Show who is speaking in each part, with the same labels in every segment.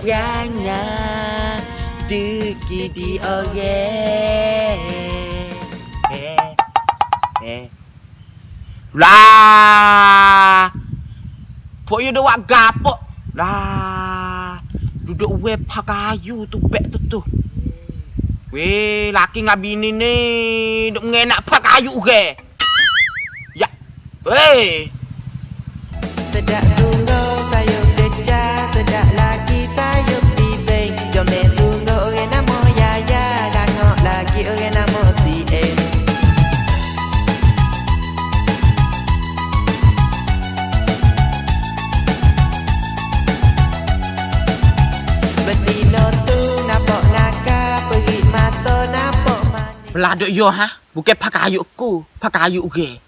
Speaker 1: perangai Deki di orang Eh Eh. Lah. Kok you dah buat gapok? Lah. Duduk weh pakayu tu beg tu tu. Weh laki dengan bini ni Duk mengenak pakayu ke? Ya. Weh.
Speaker 2: Sedap sungguh
Speaker 1: Peladuk yo ha. Bukan pakai ayuk ku. Pakai ayuk ge.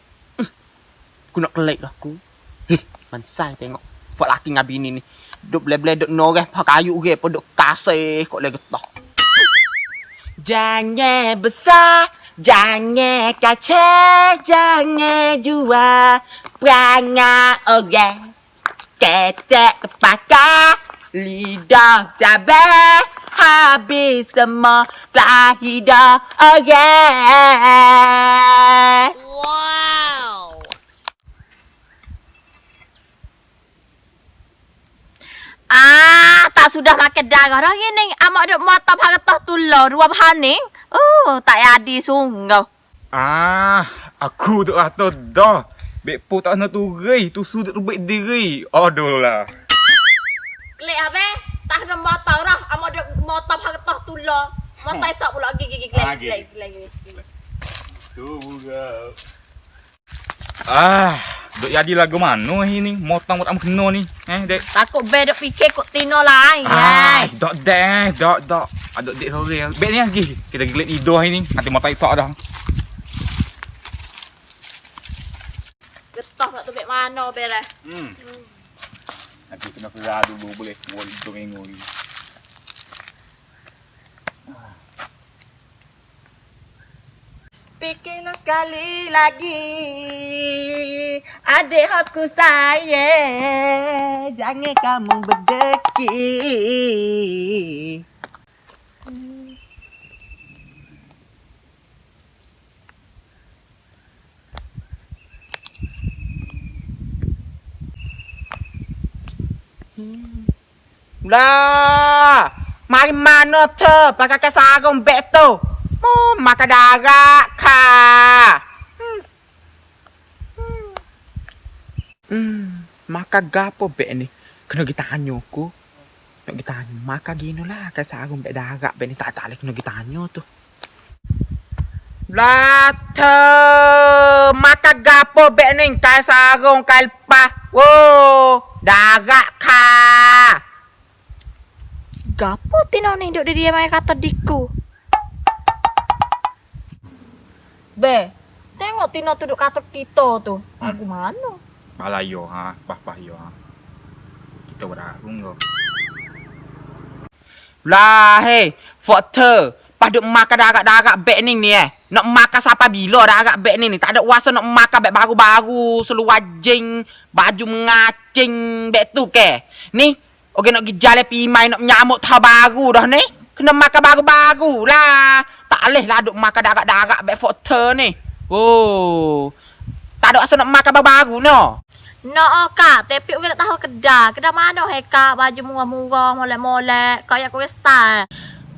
Speaker 1: Ku nak kelek dah ku. Heh, mansai tengok. Fak laki dengan bini ni. Duk bleh-bleh duk noreh pakai ayuk ge. Pun duk kasih kot lagi tak. Jangan besar Jangan kacau Jangan jual Perangai orang Ketek kepakar Lidah cabai Habis semua Kelahi dah orang
Speaker 3: Ah, tak sudah makan darah dah ni. Amak duk mata paratah tular dua bahaning. Oh, tak jadi sungguh.
Speaker 4: Ah, aku tu kata dah. Bek po tak nak turai, tu sudut rubik diri. Aduh lah.
Speaker 3: Klik apa? Tak ada mata dah. Amak duk mata paratah tular. Mata esok pula gigi gigi klik gigi. klik klik.
Speaker 4: Tu. Ah, duk jadi lagu mana ini? Motong motong kena ni. Eh, dek.
Speaker 3: Takut be duk fikir kok tino lain. Ah, Ah.
Speaker 4: dok dek, dok dok. Ada dek sore. Bek ni lagi. Kita gelik tidur ini. Nanti motong esok dah.
Speaker 3: Getah tak tu bek mana be lah.
Speaker 4: Hmm. Nanti kena kerah dulu boleh. Boleh dua minggu ni.
Speaker 1: Fikirlah sekali lagi Adik aku saya Jangan kamu berdeki Lah, mari mana tu pakai ke sarung beg tu? Oh, makan darah ka. Hmm, makan gapo beg ni? Kena kita tanya aku. Nak kita tanya, makan gini lah ke sarung beg darah beg ni tak tak lagi kena kita tanya tu. Lah tu, makan gapo beg ni kai sarung kai lepas. Wo, darah ka.
Speaker 3: Gapo tino ni duk dia main kata diku. Be, tengok tino tu duk kata kita tu. Aku mana?
Speaker 4: Malah yo ha, pah-pah yo ha. Kita berarung kau.
Speaker 1: Lah hei, fakta. Pas duk makan darat-darat beg ni ni eh. Nak makan sampai bila darat beg ni ni. Tak ada kuasa nak makan beg baru-baru. Seluar jing, baju mengacing beg tu ke. Ni, okey nak pergi jalan pimai nak menyamuk tahun baru dah ni. Kena makan baru-baru lah. Tak boleh lah duk makan darat-darat beg fakta ni. Oh. Tak ada kuasa nak makan baru-baru no.
Speaker 3: Nak kak, tapi aku tak tahu kedai. Kedai mana hei kak? Baju murah-murah, molek-molek. Kau yang kau style.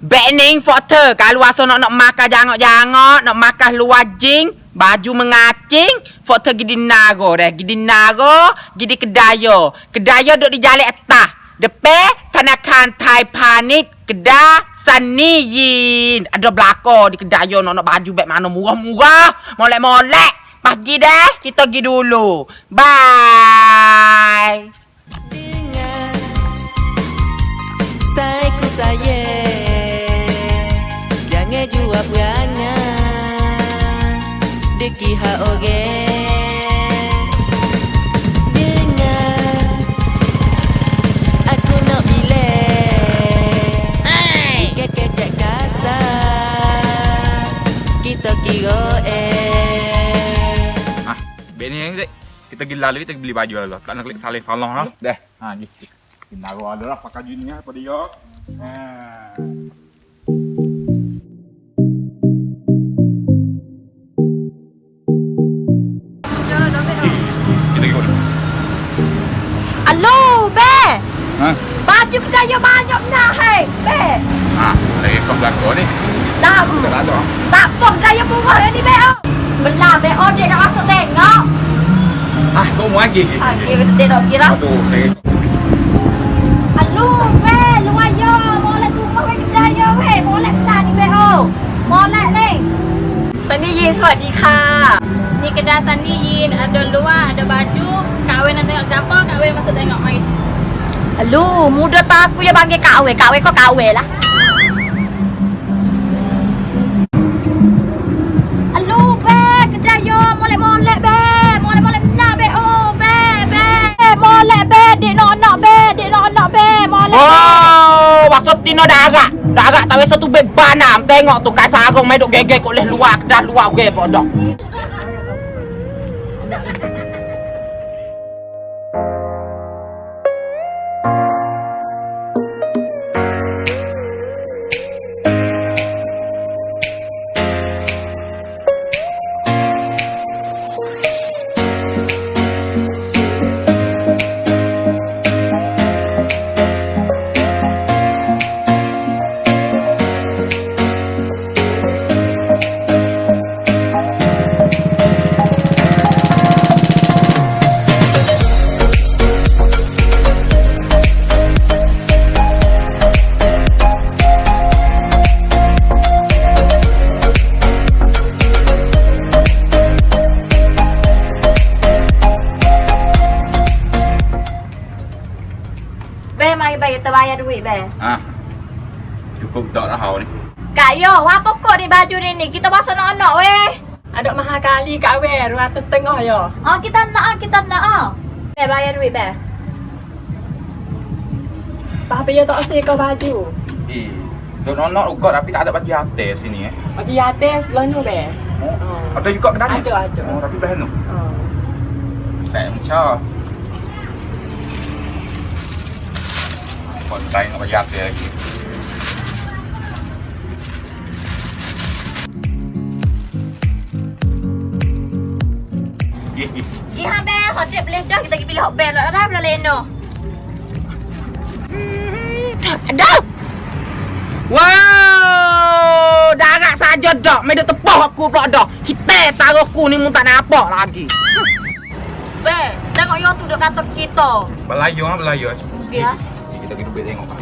Speaker 1: Bening foto kalau asa nak nak makan jangok-jangok, nak makan luar jing, baju mengacing, foto gidi nago deh, gidi nago, gidi kedayo. Kedayo duk di jalan atas. Depan Thanakan Thai Panit Kedah Saniyin. Ada belakang di kedayo nak nak baju beg mana murah-murah, molek-molek. Pagi dah, kita pergi dulu. Bye.
Speaker 2: Dengar Sayku saya Jangan jual perangai Deki hak orang
Speaker 4: lalu kita beli baju lah. Tak nak klik saling salah lah. Dah. Ha ni. Kita naruh ada lah pakai baju ni apa dia. Ha. Kita.
Speaker 3: Alo, be.
Speaker 4: Ha.
Speaker 3: Baju kedai yo banyak dah, hei. Be.
Speaker 4: Ha, lagi kau belakang ni. Dah.
Speaker 3: Tak
Speaker 4: ada.
Speaker 3: Tak pun kedai yo murah ni, be. Belah, be. Oh, dia nak masuk tengok.
Speaker 4: Aku mau lagi. Lagi
Speaker 3: dia nak kira.
Speaker 4: Aduh, saya.
Speaker 3: Alu, we, lu ayo, boleh semua we kita ayo we, boleh kita ni we oh. Boleh ni. ซันนี่ยีนสวัสดีค่ะ
Speaker 5: นี่กระดาซันนี่ยีนอดอลัวอดอบาจูกาเวนันเดอร์กับพ่อกาเวมาแสดงออกมา
Speaker 3: Alu, muda tak aku ya bangke kau we, kau we kau kau we lah. Oh,
Speaker 1: maksud tino daga. Daga tawe sa tubig banam. Tengok tu kasagong may dok gegek oleh luak dah luak ge bodoh.
Speaker 3: Kita bayar duit, Be.
Speaker 4: Ha. Cukup tak dah hau ni.
Speaker 3: Kak Yo, apa pokok ni baju ni ni? Kita basuh nak-nak weh.
Speaker 6: Ada mahal kali Kak Wei. Ruang tengah ya.
Speaker 3: Ah, kita nak ah, kita nak ah. Be bayar duit be.
Speaker 6: Tapi ya tak asyik kau baju.
Speaker 4: Eh, duk nonok ukot tapi tak ada baju atas sini eh.
Speaker 6: Baju atas sebelah ni, Be.
Speaker 4: Oh.
Speaker 6: Oh.
Speaker 4: Atau juga kedai ni? Ada,
Speaker 6: ada. Oh,
Speaker 4: tapi belah tu.
Speaker 6: Oh.
Speaker 4: Saya mencah. Kau try nak atas lagi.
Speaker 3: Be, hotel boleh dah kita pergi pilih hot band lah dah belah leno.
Speaker 1: Ada. Wow, dah agak saja dak. Main duk tepuh aku pula dah. Kita taruh aku ni mun tak nampak lagi.
Speaker 3: Be, tengok yo tu duduk kantor kita.
Speaker 4: Belayu ah, belayu. เดี๋ยวกินคุยเองออกมา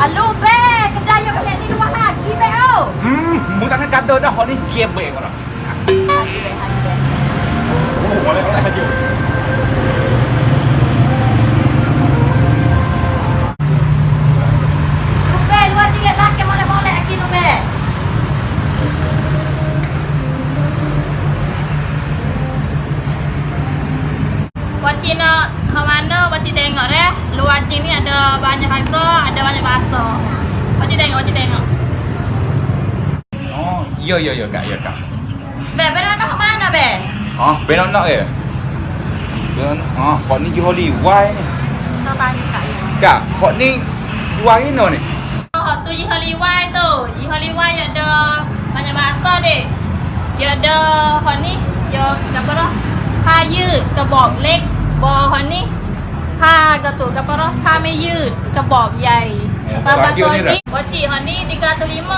Speaker 3: อัลลูเป้กระจายยกคะแนนที่ดูว่าหากี่ไปเอ้า
Speaker 4: อืมมึงตั้งการเดินนะขอนี่เกียร์เบรกก่อนหรอโอ้โหอะไรอะไรกันอยู่
Speaker 5: jawabannya Fako ada banyak bakso. Oci tengok, oci tengok.
Speaker 4: Oh, iya iya iya kak, iya kak.
Speaker 3: Be, benono mana be?
Speaker 4: Oh, benono ya. Benono. Oh, kok ni jual liwai ni.
Speaker 3: Tahu tanya kak ya.
Speaker 4: Kak, kok ni jual ini no ni.
Speaker 5: Oh, tu jual liwai tu. Jual liwai ya ada banyak bakso deh. Ya ada kok ni, ya apa loh? ผ้ายืดกระบอกเล็ก ผ้ากระตุกกระเป๋าผ้าไม่ยืดกระบอกใหญ่ปลาบาโซนิโอจีฮอนนี่ดิกาตุริโม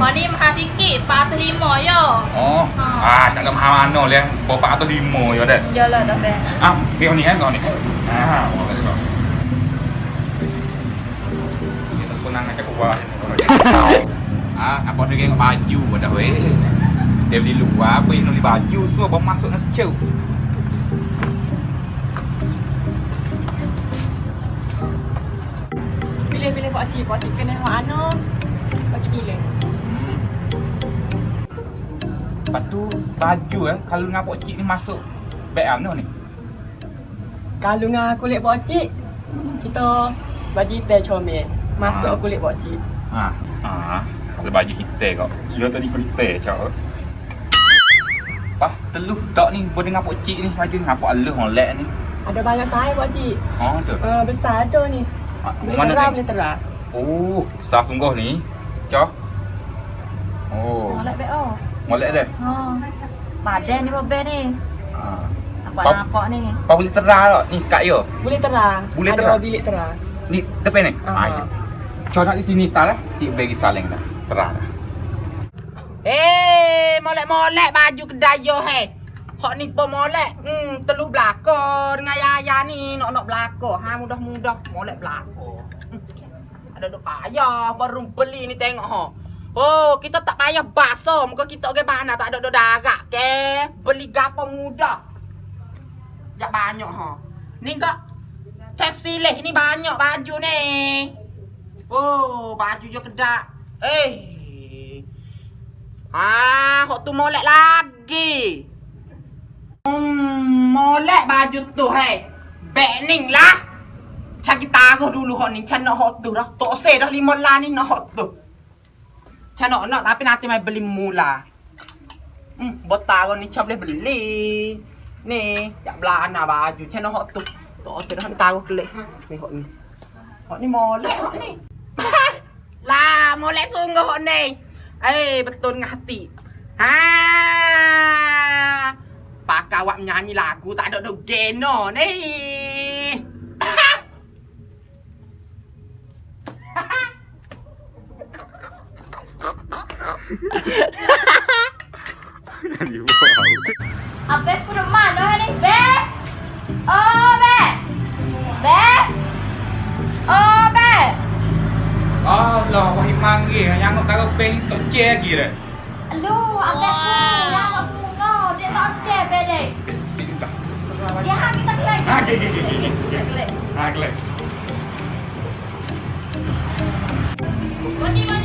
Speaker 4: ฮอ
Speaker 5: นนี่มาซิกิปลาตุริโมโย
Speaker 4: อ๋อ
Speaker 5: อ
Speaker 4: ่าจัดลำพามันโนเลยปลาตุริโมโยอเด็ด
Speaker 3: เยอะเลยตั้งแต่
Speaker 4: อ้าวเบี้นนี้ให้ก่อนนี่อ้าวเอาไปก่อนนี่ตะกุนั่งจะบอกว่าอะปอดเก่งบาจูอ่ดเฮ้ยเดี๋ยวดีหลัวปีนนบาจูซัวบอมมันสุดนะเชียว
Speaker 6: Pilih-pilih Pak Cik. Pak Cik kena mana? Pak Cik pilih.
Speaker 4: Lepas tu baju eh kalau ngapok cik ni masuk beg mana ni?
Speaker 6: Kalau dengan kulit bocik, kita bagi teh comel. Masuk kulit bocik.
Speaker 4: Ha. Ha. Kalau baju kita kau. Ya tadi kulit teh cak. Pah, teluh tak ni boleh ngapok cik ni baju ni ngapok aluh molek ni.
Speaker 6: Ada banyak saiz bocik.
Speaker 4: Ha tu.
Speaker 6: Uh, besar ada ni.
Speaker 4: Boleh mana terang, ni?
Speaker 6: boleh terang.
Speaker 4: Oh, besar sungguh ni. Cak. Oh, Molek
Speaker 3: be oh.
Speaker 4: molek dah.
Speaker 3: Ha. Badan ni be ni.
Speaker 4: Ha.
Speaker 3: Nampak-nampak ni.
Speaker 4: Kau boleh terang tak? Ni kat yo.
Speaker 6: Boleh terang. Boleh ada terang? bilik terang.
Speaker 4: Ni tepi ni. Ah. Ha. ya. Cak nak di sini tak lah. Tik bagi saling dah. Terang dah.
Speaker 1: Eh, molek-molek baju kedai yo he. Hok ni pun molek. Hmm, telu belako dengan yaya ni nak nak belako. Ha mudah-mudah molek belako. Hmm. Ada duk payah baru beli ni tengok ha. Oh, kita tak payah bakso. Muka kita ke mana tak ada duk darat ke. Beli gapo mudah. Ya banyak ha. Ni kak tekstil ni banyak baju ni. Oh, baju je kedai. Eh. Ah, hok tu molek lagi. mole ba juttu hai be ning la cha kita go dulu ho ning chan no hot tu ro to se ro limon la ni no hot tu chan no no tapi nanti mai beli mula hmm botago ni chap le beli ni jak bla na ba ju chan no hot tu to se ro kita go kle ni hot ni hot ni mole hot ni la mole sungguh hot ni eh betul ngati ha Pakai awak menyanyi lagu tak ada duk geno ni.
Speaker 3: Abe kurma no ni be. Oh be. Be. Oh be.
Speaker 4: Oh lo hilang lagi yang kau tahu ping tu cie gitu.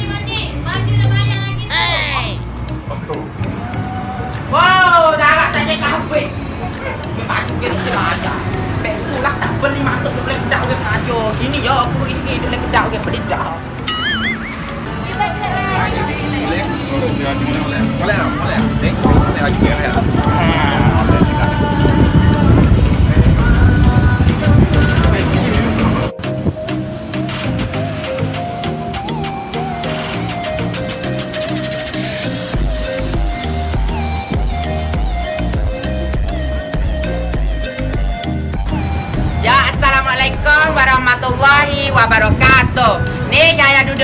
Speaker 5: Mandi. Baju dah bayar lagi
Speaker 4: tu. Oh.
Speaker 1: Wow, darat tak jadi kahwin. Dia baju ke ni aja. Bek pulang tak beli masuk duk boleh kedak ke saja. Gini ya aku pergi pergi duk boleh kedak ke beli dah.
Speaker 3: Dia baik kelek. Ha, ke ke.
Speaker 4: Boleh. Boleh. Boleh. Boleh. Boleh. Dek, boleh lagi ke ya. Ha, boleh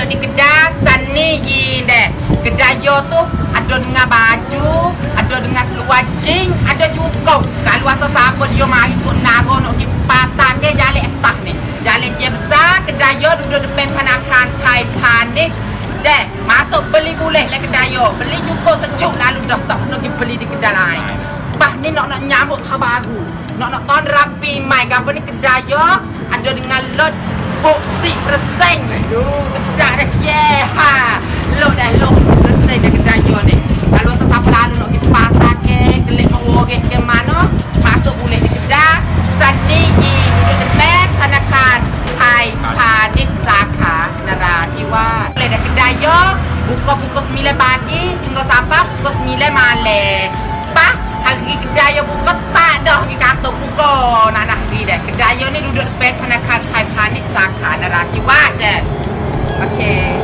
Speaker 1: yang duduk di kedai sani gini. Kedai yo tu ada dengan baju, ada dengan seluar jeans, ada juga kalau asa siapa dia mari tu naro nak pergi patah ke jalan etak ni. Jalan je besar, kedai yo duduk depan Tanakan Thai Panik. Deh, masuk beli boleh lah kedai yo. Beli juga sejuk lalu dah tak nak pergi beli di kedai lain. Bah ni nak nak nyambut tahun baru. Nak nak tahun rapi mai apa ni kedai yo ada dengan lot โบสิบเปอร์เซ็นต์ดูสัปดาห์ได้แย่ฮ่าโลดแอนโลสิบเปอร์เซ็นต์ในกระได้ยอนเนี่ยอารมณ์สัปดาห์ดูเนาะกิฟาตาเกกเกล็กมาโวเกเกมาเนาะมาสุบุเล็กจิดาซันนี่ยีเป็นแม่ธนาคารไทยพาณิชย์ขานราธิวาสเลยได้กันได้ยอบุกก็บุกก็มีเลบากีถึงก็สาปับก็มีเลมาเลปะ hari kedai pun kau tak dah pergi kantor buka. Nak nak pergi dah. Kedai ni duduk depan Thanakan Thai Panik Saka Narathiwat dah. Okey.